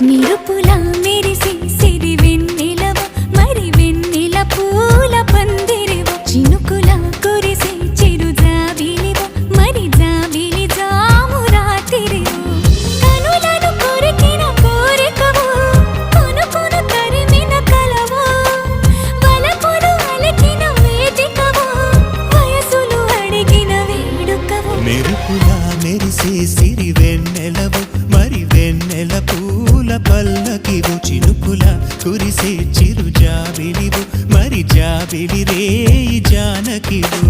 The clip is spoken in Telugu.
నిరుపుల మెరిసి సిరి వెన్నెలవ మరి వెన్నెల పూల పందిరివ. చినుకుల కురిసి చిరు జాబిలివ మరి జాబిలి జాము రాతిరివ. కనులను కొరికిన కోరికవు కొనుకొను తరిమిన కలవు. వలపులు అలికిన వేదికవు వయసులు అడిగిన వేడుకవు. మెరుపులా సిరి వెన్నెల పూల పల్లకివు చినుకుల కురిసే చిరు జాబిలివు మరి జాబిలి రే జానకివు.